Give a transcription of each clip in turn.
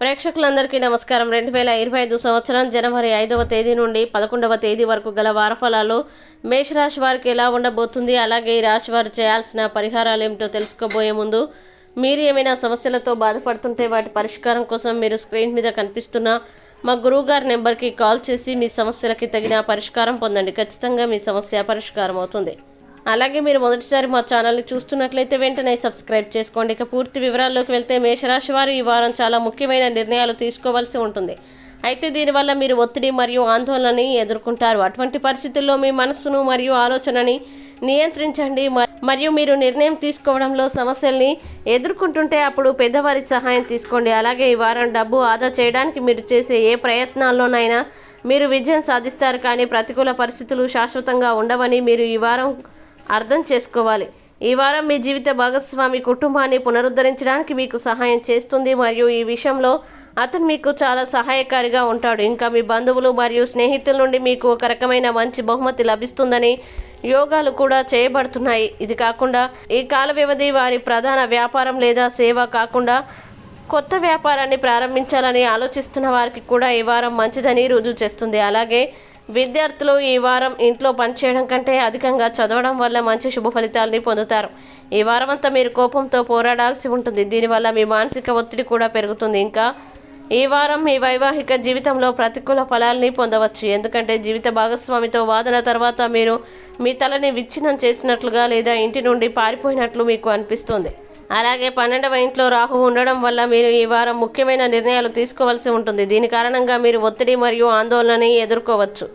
ప్రేక్షకులందరికీ నమస్కారం. రెండు వేల ఇరవై ఐదు సంవత్సరం జనవరి ఐదవ తేదీ నుండి పదకొండవ తేదీ వరకు గల వారఫలాలు మేషరాశి వారికి ఎలా ఉండబోతుంది అలాగే ఈ రాశి వారు చేయాల్సిన పరిహారాలు ఏమిటో తెలుసుకోబోయే ముందు మీరు ఏమైనా సమస్యలతో బాధపడుతుంటే వాటి పరిష్కారం కోసం మీరు స్క్రీన్ మీద కనిపిస్తున్న మా గురువు గారి నెంబర్కి కాల్ చేసి మీ సమస్యలకి తగిన పరిష్కారం పొందండి. ఖచ్చితంగా మీ సమస్య పరిష్కారం అవుతుంది. అలాగే మీరు మొదటిసారి మా ఛానల్ని చూస్తున్నట్లయితే వెంటనే సబ్స్క్రైబ్ చేసుకోండి. ఇక పూర్తి వివరాల్లోకి వెళ్తే మేషరాశి వారు ఈ వారం చాలా ముఖ్యమైన నిర్ణయాలు తీసుకోవాల్సి ఉంటుంది. అయితే దీనివల్ల మీరు ఒత్తిడి మరియు ఆందోళనని ఎదుర్కొంటారు. అటువంటి పరిస్థితుల్లో మీ మనస్సును మరియు ఆలోచనని నియంత్రించండి. మ- మరియు మీరు నిర్ణయం తీసుకోవడంలో సమస్యల్ని ఎదుర్కొంటుంటే అప్పుడు పెద్దవారి సహాయం తీసుకోండి. అలాగే ఈ వారం డబ్బు ఆదా చేయడానికి మీరు చేసే ఏ ప్రయత్నాల్లోనైనా మీరు విజయం సాధిస్తారు. కానీ ప్రతికూల పరిస్థితులు శాశ్వతంగా ఉండవని మీరు ఈ వారం అర్థం చేసుకోవాలి. ఈ వారం మీ జీవిత భాగస్వామి కుటుంబాన్ని పునరుద్ధరించడానికి మీకు సహాయం చేస్తుంది మరియు ఈ విషయంలో అతను మీకు చాలా సహాయకారిగా ఉంటాడు. ఇంకా మీ బంధువులు మరియు స్నేహితుల నుండి మీకు ఒక రకమైన మంచి బహుమతి లభిస్తుందని యోగాలు కూడా చేయబడుతున్నాయి. ఇది కాకుండా ఈ కాల వ్యవధి వారి ప్రధాన వ్యాపారం లేదా సేవ కాకుండా కొత్త వ్యాపారాన్ని ప్రారంభించాలని ఆలోచిస్తున్న వారికి కూడా ఈ వారం మంచిదని రుజువు చేస్తుంది. అలాగే విద్యార్థులు ఈ వారం ఇంట్లో పనిచేయడం కంటే అధికంగా చదవడం వల్ల మంచి శుభ ఫలితాలని పొందుతారు. ఈ వారం అంతా మీరు కోపంతో పోరాడాల్సి ఉంటుంది. దీనివల్ల మీ మానసిక ఒత్తిడి కూడా పెరుగుతుంది. ఇంకా ఈ వారం మీ వైవాహిక జీవితంలో ప్రతికూల ఫలాల్ని పొందవచ్చు. ఎందుకంటే జీవిత భాగస్వామితో వాదన తర్వాత మీరు మీ తలని విచ్ఛిన్నం చేసినట్లుగా లేదా ఇంటి నుండి పారిపోయినట్లు మీకు అనిపిస్తుంది. అలాగే పన్నెండవ ఇంట్లో రాహు ఉండడం వల్ల మీరు ఈ వారం ముఖ్యమైన నిర్ణయాలు తీసుకోవాల్సి ఉంటుంది. దీని కారణంగా మీరు ఒత్తిడి మరియు ఆందోళనని ఎదుర్కోవచ్చు.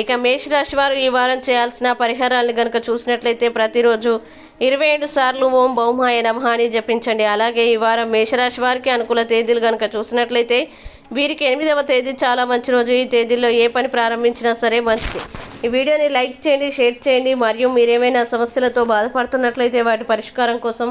ఇక మేషరాశి వారు ఈ వారం చేయాల్సిన పరిహారాలను గనుక చూసినట్లయితే ప్రతిరోజు ఇరవై ఏడు సార్లు ఓం బౌమాయ నమః అని జపించండి. అలాగే ఈ వారం మేషరాశి వారికి అనుకూల తేదీలు గనుక చూసినట్లయితే వీరికి ఎనిమిదవ తేదీ చాలా మంచి రోజు. ఈ తేదీల్లో ఏ పని ప్రారంభించినా సరే మంచిది. ఈ వీడియోని లైక్ చేయండి షేర్ చేయండి. మరియు మీరేమైనా సమస్యలతో బాధపడుతున్నట్లయితే వాటి పరిష్కారం కోసం